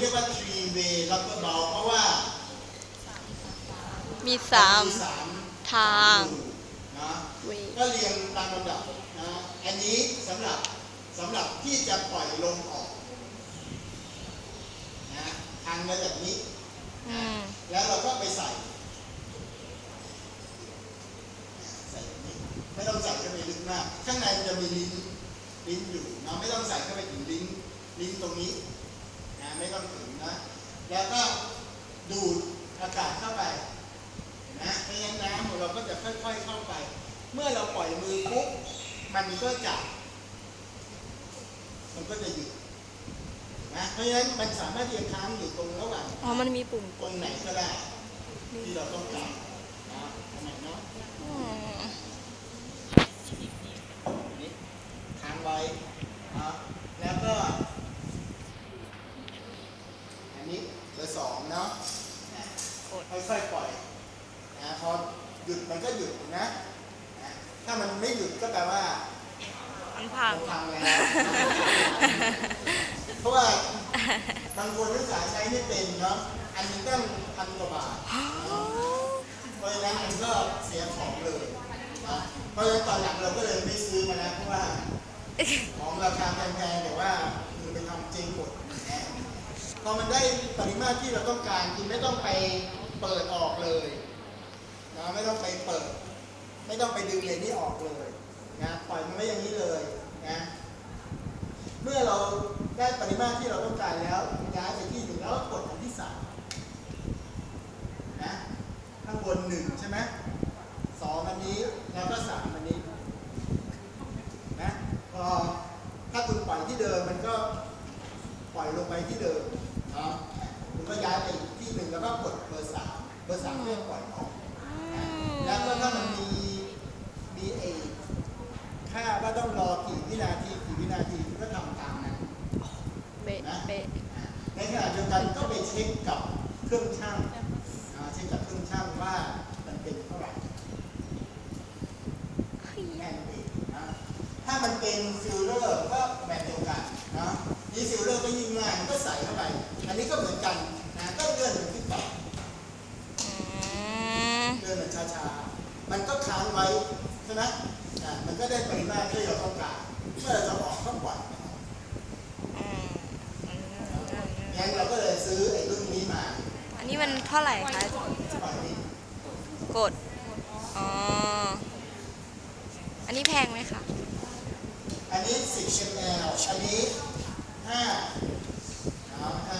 เรียกว่า three way rubber ball เพราะว่ามีสามสามทางนะเวก็เรียงตามลำดับนะอันนี้สำหรับสำหรับที่จะปล่อยลมออกนะทางมาแบบนี้อืมแล้วเราก็ไปใส่ใส่แบบนี้ไม่ต้องใส่เข้าไปลึกมาก ข้างในมันจะมีลิ้นลิ้นอยู่เนาะไม่ต้องใส่เข้าไปถึงลิ้นลิ้นตรงนี้นะ ไม่ต้องถึงนะ แล้วก็ดูดอากาศเข้าไปเห็นะเพราะฉะนั้นน้ำของเราก็จะค่อย ๆ เข้าไป เมื่อเราปล่อยมือปุ๊บมันก็จะมันก็จะหยุดนะเพราะฉะนั้นมันสามารถที่จะค้างอยู่ตรงระหว่างอ๋อมันมีปุ่มตรงไหนก็ได้ที่เราต้องการนะอันไหนเนาะ อืม อันนี้ค้างไว้นะแล้วก็ อันนี้เบอร์ สองเนาะนะค่อยๆปล่อยนะพอหยุดมันก็หยุดนะนะถ้ามันไม่หยุดก็แปลว่ามันพังมันพังแล้วเพราะว่าบางคนนักศึกษาใช้ไม่เป็นเนาะอันนี้ตั้งพันกว่าบาทเพราะฉะนั้นมันก็เสียของเลยนะเพราะฉะนั้นตอนหลังเราก็เลยไม่ซื้อมาแล้วเพราะว่าของราคาแพงๆแต่ว่าคือไปทำจริงหมดนะ พอมันได้ปริมาตรที่เราต้องการคือไม่ต้องไปเปิดออกเลยนะไม่ต้องไปเปิด ไม่ต้องไปดึงเลนนี้ออกเลยนะปล่อยมันไว้อย่างนี้เลยนะเมื่อเราได้ปริมาตรที่เราต้องการแล้วย้ายไปที่หนึ่งแล้วกดอันที่สามนะข้างบนหนึ่งใช่ไหมสองอันนี้แล้วก็สามอันนี้นะพอถ้าคุณปล่อยที่เดิมมันก็ปล่อยลงไปที่เดิมเนาะคุณก็ย้ายไปอีกที่หนึ่ง แล้วก็กดเบอร์สามเบอร์สามเพื่อปล่อยออกนะแล้วก็ถ้ามันมีมีเอค่าว่าต้องรอกี่วินาทีกี่วินาทีคุณก็ทำตามนั้นเป๊ะเป๊ะในขณะเดียวกันก็ไปเช็คกับเครื่องช่างอ่าเช็คกับเครื่องช่างว่ามันเป็นเท่าไหร่แอนเองนะถ้ามันเป็นฟิลเลอร์ก็แบบเดียวกันนะนี่ฟิลเลอร์ก็ยิ่งง่ายมันก็ใส่เข้าไป อันนี้ก็เหมือนกันนะก็เลื่อนมันขึ้นไป อืม เลื่อนมันช้าๆ มันก็ค้าง ไว้ใช่ไหมอ่ามันก็ได้ปริมาตรที่เราต้องการเมื่อเราจะออกก็ปล่อยมันออกอืมงั้นเราก็เลยซื้อไอ้รุ่นนี้มา อันนี้มันเท่าไหร่คะปล่อยนี่กดอ๋ออันนี้แพงไหมคะอันนี้10 ml อันนี้5เนาะ5